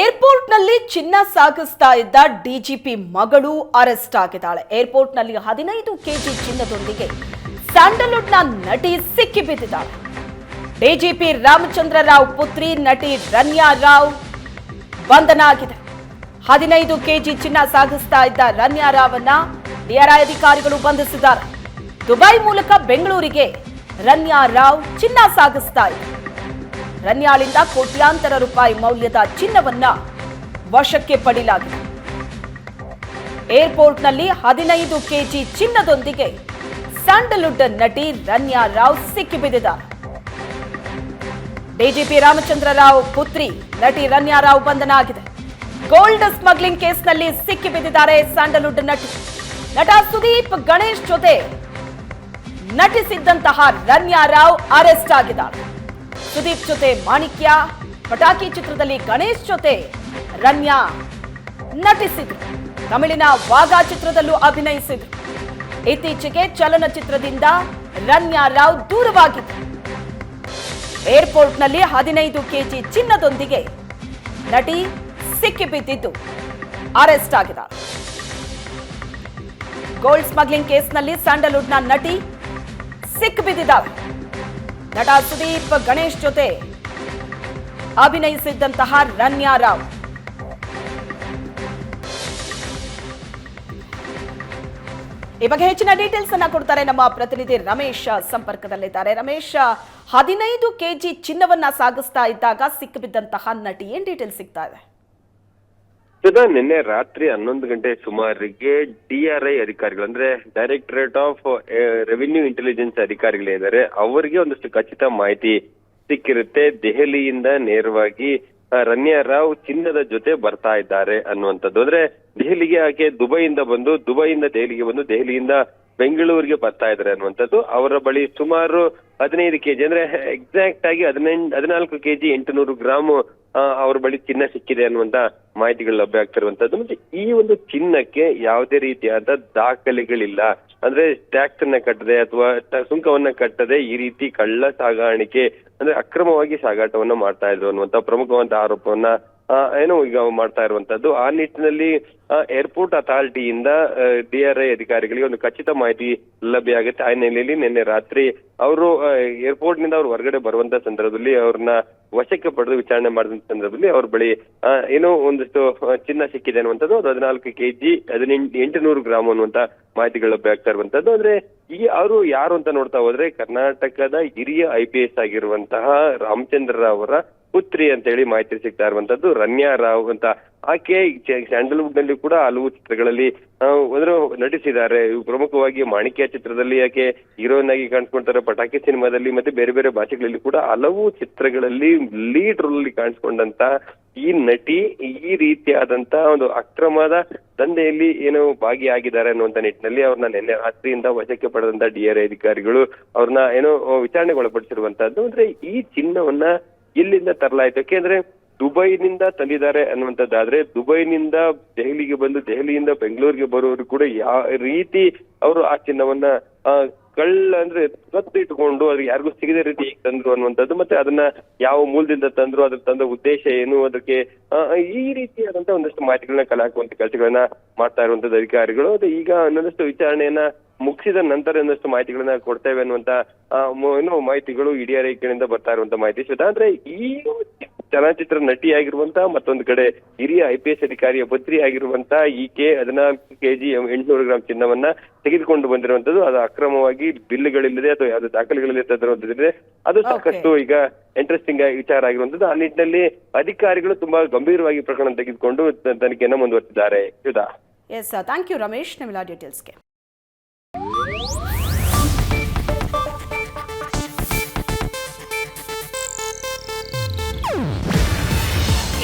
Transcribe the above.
ಏರ್ಪೋರ್ಟ್ನಲ್ಲಿ ಚಿನ್ನ ಸಾಗಿಸ್ತಾ ಇದ್ದ ಡಿಜಿಪಿ ಮಗಳು ಅರೆಸ್ಟ್ ಆಗಿದ್ದಾಳೆ. ಏರ್ಪೋರ್ಟ್ನಲ್ಲಿ ಹದಿನೈದು ಕೆಜಿ ಚಿನ್ನದೊಂದಿಗೆ ಸ್ಯಾಂಡಲ್ವುಡ್ನ ನಟಿ ಸಿಕ್ಕಿಬಿದ್ದಿದ್ದಾಳೆ ಡಿಜಿಪಿ ರಾಮಚಂದ್ರ ರಾವ್ ಪುತ್ರಿ ನಟಿ ರನ್ಯಾ ರಾವ್ ಬಂಧನ ಆಗಿದೆ ಹದಿನೈದು ಕೆಜಿ ಚಿನ್ನ ಸಾಗಿಸ್ತಾ ಇದ್ದ ರನ್ಯಾ ರಾವನ್ನ ಡಿಆರ್ಐ ಅಧಿಕಾರಿಗಳು ಬಂಧಿಸಿದ್ದಾರೆ. ದುಬೈ ಮೂಲಕ ಬೆಂಗಳೂರಿಗೆ ರನ್ಯಾ ರಾವ್ ಚಿನ್ನ ಸಾಗಿಸ್ತಾ ಇದ್ದ ರನ್ಯಾಳಿಂದ ಕೋಟ್ಯಾಂತರ ರೂಪಾಯಿ ಮೌಲ್ಯದ ಚಿನ್ನವನ್ನ ವಶಕ್ಕೆ ಪಡೆಯಲಾಗಿದೆ ಏರ್ಪೋರ್ಟ್ನಲ್ಲಿ ಹದಿನೈದು ಕೆಜಿ ಚಿನ್ನದೊಂದಿಗೆ ಸ್ಯಾಂಡಲ್ವುಡ್ ನಟಿ ರನ್ಯಾ ರಾವ್ ಸಿಕ್ಕಿಬಿದ್ದಿದ್ದಾರೆ ಡಿಜಿಪಿ ರಾಮಚಂದ್ರ ರಾವ್ ಪುತ್ರಿ ನಟಿ ರನ್ಯಾ ರಾವ್ ಬಂಧನ ಆಗಿದೆ ಗೋಲ್ಡ್ ಸ್ಮಗ್ಲಿಂಗ್ ಕೇಸ್ನಲ್ಲಿ ಸಿಕ್ಕಿಬಿದ್ದಿದ್ದಾರೆ ಸ್ಯಾಂಡಲ್ವುಡ್ ನಟಿ. ನಟ ಸುದೀಪ್ ಗಣೇಶ್ ಜೊತೆ ನಟಿಸಿದ್ದಂತಹ ರನ್ಯಾ ರಾವ್ ಅರೆಸ್ಟ್ ಆಗಿದ್ದಾಳೆ ಸುದೀಪ್ ಜೊತೆ ಮಾಣಿಕ್ಯ, ಪಟಾಕಿ ಚಿತ್ರದಲ್ಲಿ ಗಣೇಶ್ ಜೊತೆ ರನ್ಯಾ ನಟಿಸಿದ್ರು. ತಮಿಳಿನ ವಾಗ ಚಿತ್ರದಲ್ಲೂ ಅಭಿನಯಿಸಿದ್ರು. ಇತ್ತೀಚೆಗೆ ಚಲನಚಿತ್ರದಿಂದ ರನ್ಯಾ ರಾವ್ ದೂರವಾಗಿದ್ರು. ಏರ್ಪೋರ್ಟ್ನಲ್ಲಿ ಹದಿನೈದು ಕೆಜಿ ಚಿನ್ನದೊಂದಿಗೆ ನಟಿ ಸಿಕ್ಕಿಬಿದ್ದಿದ್ದು. ಅರೆಸ್ಟ್ ಆಗಿದ ಗೋಲ್ಡ್ ಸ್ಮಗ್ಲಿಂಗ್ ಕೇಸ್ನಲ್ಲಿ ಸ್ಯಾಂಡಲ್ವುಡ್ನ ನಟಿ ಸಿಕ್ಕಿಬಿದ್ದಿದ್ದಾಳೆ. ನಟ ಸುದೀಪ್ ಗಣೇಶ್ ಜೊತೆ ಅಭಿನಯಿಸಿದ್ದಂತಹ ರನ್ಯಾ ರಾವ್. ಈ ಬಗ್ಗೆ ಹೆಚ್ಚಿನ ಡೀಟೇಲ್ಸ್ ಅನ್ನ ಕೊಡ್ತಾರೆ ನಮ್ಮ ಪ್ರತಿನಿಧಿ ರಮೇಶ್ ಸಂಪರ್ಕದಲ್ಲಿದ್ದಾರೆ. ರಮೇಶ್, ಹದಿನೈದು ಕೆಜಿ ಚಿನ್ನವನ್ನ ಸಾಗಿಸ್ತಾ ಇದ್ದಾಗ ಸಿಕ್ಕಿಬಿದ್ದಂತಹ ನಟಿ ಏನ್ ಡೀಟೇಲ್ಸ್ ಸಿಗ್ತಾ ಇದೆ? ಸದಾ ನಿನ್ನೆ ರಾತ್ರಿ ಹನ್ನೊಂದು ಗಂಟೆ ಸುಮಾರಿಗೆ ಡಿಆರ್ಐ ಅಧಿಕಾರಿಗಳು, ಅಂದ್ರೆ ಡೈರೆಕ್ಟರೇಟ್ ಆಫ್ ರೆವಿನ್ಯೂ ಇಂಟೆಲಿಜೆನ್ಸ್ ಅಧಿಕಾರಿಗಳಿದ್ದಾರೆ ಅವರಿಗೆ ಒಂದಷ್ಟು ಖಚಿತ ಮಾಹಿತಿ ಸಿಕ್ಕಿರುತ್ತೆ. ದೆಹಲಿಯಿಂದ ನೇರವಾಗಿ ರನ್ಯಾ ರಾವ್ ಚಿನ್ನದ ಜೊತೆ ಬರ್ತಾ ಇದ್ದಾರೆ ಅನ್ನುವಂಥದ್ದು. ಅಂದ್ರೆ ದೆಹಲಿಗೆ ಆಕೆ ದುಬೈಯಿಂದ ಬಂದು, ದುಬೈಯಿಂದ ದೆಹಲಿಗೆ ಬಂದು, ದೆಹಲಿಯಿಂದ ಬೆಂಗಳೂರಿಗೆ ಬರ್ತಾ ಇದ್ದಾರೆ ಅನ್ನುವಂಥದ್ದು ಅವರ ಬಳಿ ಸುಮಾರು ಹದಿನೈದು ಕೆಜಿ, ಅಂದ್ರೆ ಎಕ್ಸಾಕ್ಟ್ ಆಗಿ ಹದಿನೆಂಟು ಹದಿನಾಲ್ಕು ಕೆಜಿ ಎಂಟುನೂರು ಗ್ರಾಮ್ ಅವ್ರ ಬಳಿ ಚಿನ್ನ ಸಿಕ್ಕಿದೆ ಅನ್ನುವಂತ ಮಾಹಿತಿಗಳು ಲಭ್ಯ ಆಗ್ತಿರುವಂತದ್ದು ಮತ್ತೆ ಈ ಒಂದು ಚಿನ್ನಕ್ಕೆ ಯಾವುದೇ ರೀತಿಯಾದ ದಾಖಲೆಗಳಿಲ್ಲ. ಅಂದ್ರೆ ಟ್ಯಾಕ್ಸ್ ಅನ್ನ ಕಟ್ಟದೆ ಅಥವಾ ಸುಂಕವನ್ನ ಕಟ್ಟದೆ ಈ ರೀತಿ ಕಳ್ಳ ಸಾಗಾಣಿಕೆ, ಅಂದ್ರೆ ಅಕ್ರಮವಾಗಿ ಸಾಗಾಟವನ್ನ ಮಾಡ್ತಾ ಇದ್ರು ಅನ್ನುವಂತ ಪ್ರಮುಖವಾದ ಆರೋಪವನ್ನ ಏನೋ ಈಗ ಮಾಡ್ತಾ ಇರುವಂತದ್ದು. ಆ ನಿಟ್ಟಿನಲ್ಲಿ ಏರ್ಪೋರ್ಟ್ ಅಥಾರಿಟಿಯಿಂದ ಡಿಆರ್ಐ ಅಧಿಕಾರಿಗಳಿಗೆ ಒಂದು ಖಚಿತ ಮಾಹಿತಿ ಲಭ್ಯ ಆಗುತ್ತೆ. ಆ ಹಿನ್ನೆಲೆಯಲ್ಲಿ ನಿನ್ನೆ ರಾತ್ರಿ ಅವರು ಏರ್ಪೋರ್ಟ್ನಿಂದ ಅವ್ರು ಹೊರಗಡೆ ಬರುವಂತ ಸಂದರ್ಭದಲ್ಲಿ ಅವ್ರನ್ನ ವಶಕ್ಕೆ ಪಡೆದು ವಿಚಾರಣೆ ಮಾಡಿದಂತ ಸಂದರ್ಭದಲ್ಲಿ ಅವ್ರ ಬಳಿ ಏನು ಒಂದಷ್ಟು ಚಿನ್ನ ಸಿಕ್ಕಿದೆ ಅನ್ನುವಂಥದ್ದು. ಅದು ಹದಿನಾಲ್ಕು ಕೆಜಿ, ಹದಿನೆಂಟು, ಎಂಟುನೂರು ಗ್ರಾಮ್ ಅನ್ನುವಂತ ಮಾಹಿತಿಗಳು ಲಭ್ಯ ಆಗ್ತಾ ಇರುವಂತದ್ದು ಅಂದ್ರೆ ಈ ಅವರು ಯಾರು ಅಂತ ನೋಡ್ತಾ ಹೋದ್ರೆ, ಕರ್ನಾಟಕದ ಹಿರಿಯ ಐ ಪಿ ಎಸ್ ಆಗಿರುವಂತಹ ರಾಮಚಂದ್ರ ಅವರ ಪುತ್ರಿ ಅಂತ ಹೇಳಿ ಮಾಹಿತಿ ಸಿಗ್ತಾ ಇರುವಂತದ್ದು ರನ್ಯಾ ರಾವ್ ಅಂತ. ಆಕೆ ಸ್ಯಾಂಡಲ್ವುಡ್ನಲ್ಲಿ ಕೂಡ ಹಲವು ಚಿತ್ರಗಳಲ್ಲಿ ಅಂದ್ರೆ ನಟಿಸಿದ್ದಾರೆ. ಪ್ರಮುಖವಾಗಿ ಮಾಣಿಕ್ಯ ಚಿತ್ರದಲ್ಲಿ ಆಕೆ ಹೀರೋಯಿನ್ ಆಗಿ ಕಾಣಿಸ್ಕೊಳ್ತಾರೆ ಪಟಾಕಿ ಸಿನಿಮಾದಲ್ಲಿ ಮತ್ತೆ ಬೇರೆ ಬೇರೆ ಭಾಷೆಗಳಲ್ಲಿ ಕೂಡ ಹಲವು ಚಿತ್ರಗಳಲ್ಲಿ ಲೀಡ್ ರೋಲ್ ಅಲ್ಲಿ ಕಾಣಿಸ್ಕೊಂಡಂತ ಈ ನಟಿ ಈ ರೀತಿಯಾದಂತ ಒಂದು ಅಕ್ರಮದ ದಂಧೆಯಲ್ಲಿ ಏನು ಭಾಗಿಯಾಗಿದ್ದಾರೆ ಅನ್ನುವಂತ ನಿಟ್ಟಿನಲ್ಲಿ ಅವ್ರನ್ನ ನಿನ್ನೆ ರಾತ್ರಿಯಿಂದ ವಶಕ್ಕೆ ಪಡೆದಂತ ಡಿಆರ್ಐ ಅಧಿಕಾರಿಗಳು ಅವ್ರನ್ನ ಏನೋ ವಿಚಾರಣೆಗೆ ಒಳಪಡಿಸಿರುವಂತಹದ್ದು ಅಂದ್ರೆ ಈ ಚಿನ್ನವನ್ನ ಎಲ್ಲಿಂದ ತರಲಾಯ್ತು. ಯಾಕೆಂದ್ರೆ ದುಬೈನಿಂದ ತಂದಿದ್ದಾರೆ ಅನ್ನುವಂಥದ್ದಾದ್ರೆ ದುಬೈನಿಂದ ದೆಹಲಿಗೆ ಬಂದು ದೆಹಲಿಯಿಂದ ಬೆಂಗಳೂರಿಗೆ ಬರೋರು ಕೂಡ ಯಾವ ರೀತಿ ಅವರು ಆ ಚಿನ್ನವನ್ನ ಕಳ್ಳ ಅಂದ್ರೆ ಕತ್ತು ಇಟ್ಕೊಂಡು ಅದು ಯಾರಿಗೂ ಸಿಗದ ರೀತಿ ತಂದ್ರು ಅನ್ನುವಂಥದ್ದು ಮತ್ತೆ ಅದನ್ನ ಯಾವ ಮೂಲದಿಂದ ತಂದ್ರು, ಅದ್ರ ತಂದ ಉದ್ದೇಶ ಏನು, ಅದಕ್ಕೆ ಈ ರೀತಿಯಾದಂತ ಒಂದಷ್ಟು ಮಾಹಿತಿಗಳನ್ನ ಕಲೆ ಹಾಕುವಂತ ಕೆಲಸಗಳನ್ನ ಮಾಡ್ತಾ ಇರುವಂತದ್ದು ಅಧಿಕಾರಿಗಳು. ಅದು ಈಗ ಇನ್ನೊಂದಷ್ಟು ವಿಚಾರಣೆಯನ್ನ ಮುಗಿಸಿದ ನಂತರ ಒಂದಷ್ಟು ಮಾಹಿತಿಗಳನ್ನ ಕೊಡ್ತೇವೆ ಅನ್ನುವಂತ ಏನು ಮಾಹಿತಿಗಳು ಇಡೀ ಕಡೆಯಿಂದ ಬರ್ತಾ ಇರುವಂತ ಮಾಹಿತಿ. ಶ್ವೇತಾ ಅಂದ್ರೆ ಈ ಚಲನಚಿತ್ರ ನಟಿಯಾಗಿರುವಂತ ಮತ್ತೊಂದು ಕಡೆ ಹಿರಿಯ ಐ ಪಿ ಎಸ್ ಅಧಿಕಾರಿಯ ಪತ್ರಿ ಆಗಿರುವಂತ ಈಕೆ ಹದಿನಾಲ್ಕು ಕೆಜಿ ಎಂಟುನೂರು ಗ್ರಾಂ ಚಿನ್ನವನ್ನ ತೆಗೆದುಕೊಂಡು ಬಂದಿರುವಂತದ್ದು. ಅದು ಅಕ್ರಮವಾಗಿ ಬಿಲ್ಗಳಿಲ್ಲದೆ ಅಥವಾ ಯಾವುದೇ ದಾಖಲೆಗಳಿಲ್ಲದೆ ಅದು ಸಾಕಷ್ಟು ಈಗ ಇಂಟ್ರೆಸ್ಟಿಂಗ್ ವಿಚಾರ ಆಗಿರುವಂತದ್ದು. ಆ ನಿಟ್ಟಿನಲ್ಲಿ ಅಧಿಕಾರಿಗಳು ತುಂಬಾ ಗಂಭೀರವಾಗಿ ಪ್ರಕರಣ ತೆಗೆದುಕೊಂಡು ತನಿಖೆಯನ್ನು ತನಿಖೆಯನ್ನ ಮುಂದುವರೆಸಿದ್ದಾರೆ. ಯುಧಾ ಎಸ್ ಥ್ಯಾಂಕ್ ಯು ರಮೇಶ್ ನಿಮ್ಮೆಲ್ಲ ಡೀಟೇಲ್ಸ್ಗೆ